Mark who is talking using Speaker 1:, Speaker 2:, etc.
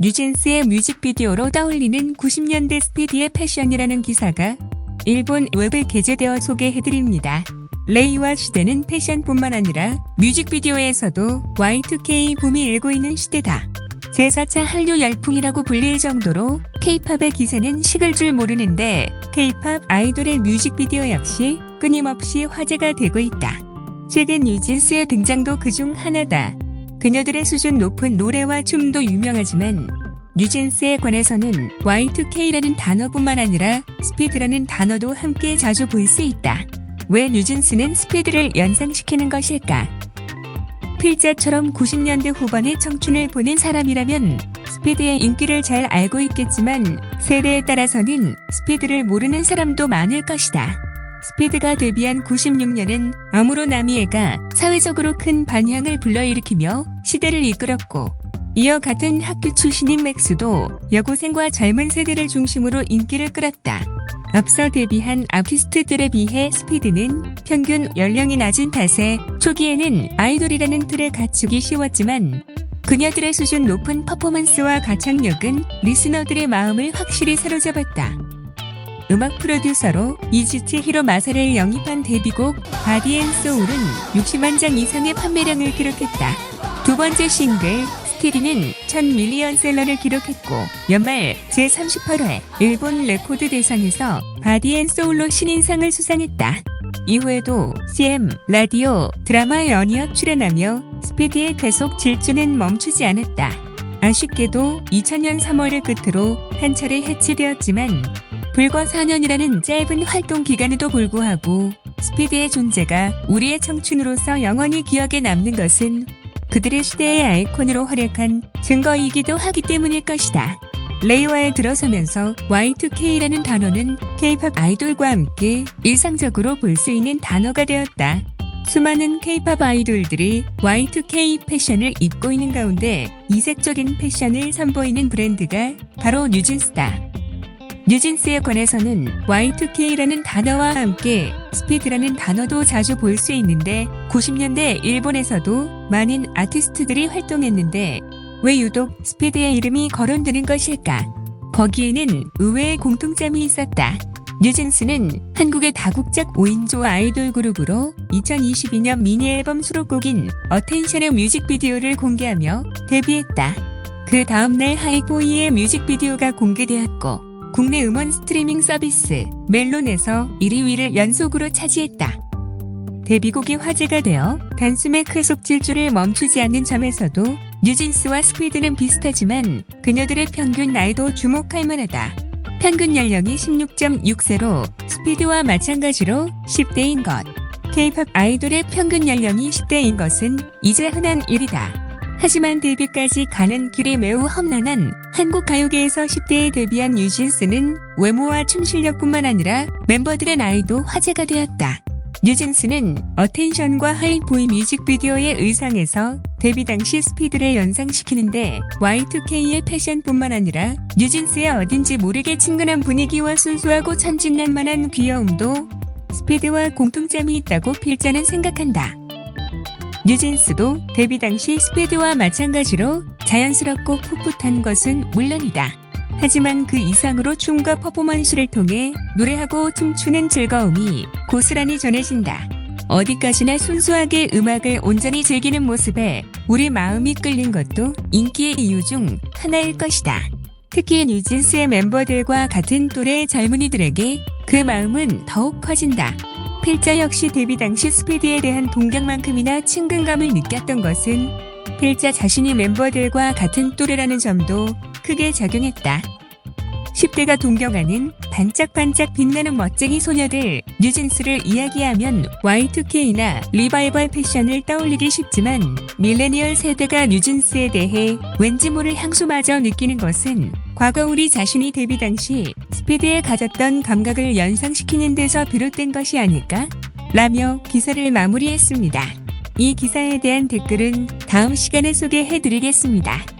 Speaker 1: 뉴진스의 뮤직비디오로 떠올리는 90년대 스피디의 패션이라는 기사가 일본 웹에 게재되어 소개해드립니다. 레이와 시대는 패션뿐만 아니라 뮤직비디오에서도 Y2K 붐이 일고 있는 시대다. 제4차 한류 열풍이라고 불릴 정도로 K-팝의 기세는 식을 줄 모르는데 K-팝 아이돌의 뮤직비디오 역시 끊임없이 화제가 되고 있다. 최근 뉴진스의 등장도 그중 하나다. 그녀들의 수준 높은 노래와 춤도 유명하지만 뉴진스에 관해서는 Y2K라는 단어뿐만 아니라 스피드라는 단어도 함께 자주 볼 수 있다. 왜 뉴진스는 스피드를 연상시키는 것일까? 필자처럼 90년대 후반의 청춘을 보낸 사람이라면 스피드의 인기를 잘 알고 있겠지만 세대에 따라서는 스피드를 모르는 사람도 많을 것이다. 스피드가 데뷔한 96년은 아무로 나미에가 사회적으로 큰 반향을 불러일으키며 시대를 이끌었고 이어 같은 학교 출신인 맥스도 여고생과 젊은 세대를 중심으로 인기를 끌었다. 앞서 데뷔한 아티스트들에 비해 스피드는 평균 연령이 낮은 탓에 초기에는 아이돌이라는 틀을 갖추기 쉬웠지만 그녀들의 수준 높은 퍼포먼스와 가창력은 리스너들의 마음을 확실히 사로잡았다. 음악 프로듀서로 이지치 히로 마사를 영입한 데뷔곡 바디 앤 소울은 60만 장 이상의 판매량을 기록했다. 두 번째 싱글 스티리는 1000밀리언 셀러를 기록했고 연말 제38회 일본 레코드 대상에서 바디 앤 소울로 신인상을 수상했다. 이후에도 CM, 라디오, 드라마 연이어 출연하며 스피드의 계속 질주는 멈추지 않았다. 아쉽게도 2000년 3월을 끝으로 한 차례 해체되었지만 불과 4년이라는 짧은 활동 기간에도 불구하고 스피드의 존재가 우리의 청춘으로서 영원히 기억에 남는 것은 그들의 시대의 아이콘으로 활약한 증거이기도 하기 때문일 것이다. 레이와에 들어서면서 Y2K라는 단어는 K-팝 아이돌과 함께 일상적으로 볼 수 있는 단어가 되었다. 수많은 K-팝 아이돌들이 Y2K 패션을 입고 있는 가운데 이색적인 패션을 선보이는 브랜드가 바로 뉴진스다. 뉴진스에 관해서는 Y2K라는 단어와 함께 스피드라는 단어도 자주 볼 수 있는데 90년대 일본에서도 많은 아티스트들이 활동했는데 왜 유독 스피드의 이름이 거론되는 것일까? 거기에는 의외의 공통점이 있었다. 뉴진스는 한국의 다국적 5인조 아이돌 그룹으로 2022년 미니 앨범 수록곡인 어텐션의 뮤직비디오를 공개하며 데뷔했다. 그 다음날 하이보이의 뮤직비디오가 공개되었고 국내 음원 스트리밍 서비스 멜론에서 1위를 연속으로 차지했다. 데뷔곡이 화제가 되어 단숨에 계속 질주를 멈추지 않는 점에서도 뉴진스와 스피드는 비슷하지만 그녀들의 평균 나이도 주목할 만하다. 평균 연령이 16.6세로 스피드와 마찬가지로 10대인 것. K-팝 아이돌의 평균 연령이 10대인 것은 이제 흔한 일이다. 하지만 데뷔까지 가는 길이 매우 험난한 한국 가요계에서 10대에 데뷔한 뉴진스는 외모와 춤 실력뿐만 아니라 멤버들의 나이도 화제가 되었다. 뉴진스는 어텐션과 하이보이 뮤직비디오의 의상에서 데뷔 당시 스피드를 연상시키는데 Y2K의 패션뿐만 아니라 뉴진스의 어딘지 모르게 친근한 분위기와 순수하고 천진난만한 귀여움도 스피드와 공통점이 있다고 필자는 생각한다. 뉴진스도 데뷔 당시 스피드와 마찬가지로 자연스럽고 풋풋한 것은 물론이다. 하지만 그 이상으로 춤과 퍼포먼스를 통해 노래하고 춤추는 즐거움이 고스란히 전해진다. 어디까지나 순수하게 음악을 온전히 즐기는 모습에 우리 마음이 끌린 것도 인기의 이유 중 하나일 것이다. 특히 뉴진스의 멤버들과 같은 또래의 젊은이들에게 그 마음은 더욱 커진다. 필자 역시 데뷔 당시 스피드에 대한 동경만큼이나 친근감을 느꼈던 것은 필자 자신이 멤버들과 같은 또래라는 점도 크게 작용했다. 10대가 동경하는 반짝반짝 빛나는 멋쟁이 소녀들 뉴진스를 이야기하면 Y2K나 리바이벌 패션을 떠올리기 쉽지만 밀레니얼 세대가 뉴진스에 대해 왠지 모를 향수마저 느끼는 것은 과거 우리 자신이 데뷔 당시 스피드에 가졌던 감각을 연상시키는 데서 비롯된 것이 아닐까? 라며 기사를 마무리했습니다. 이 기사에 대한 댓글은 다음 시간에 소개해 드리겠습니다.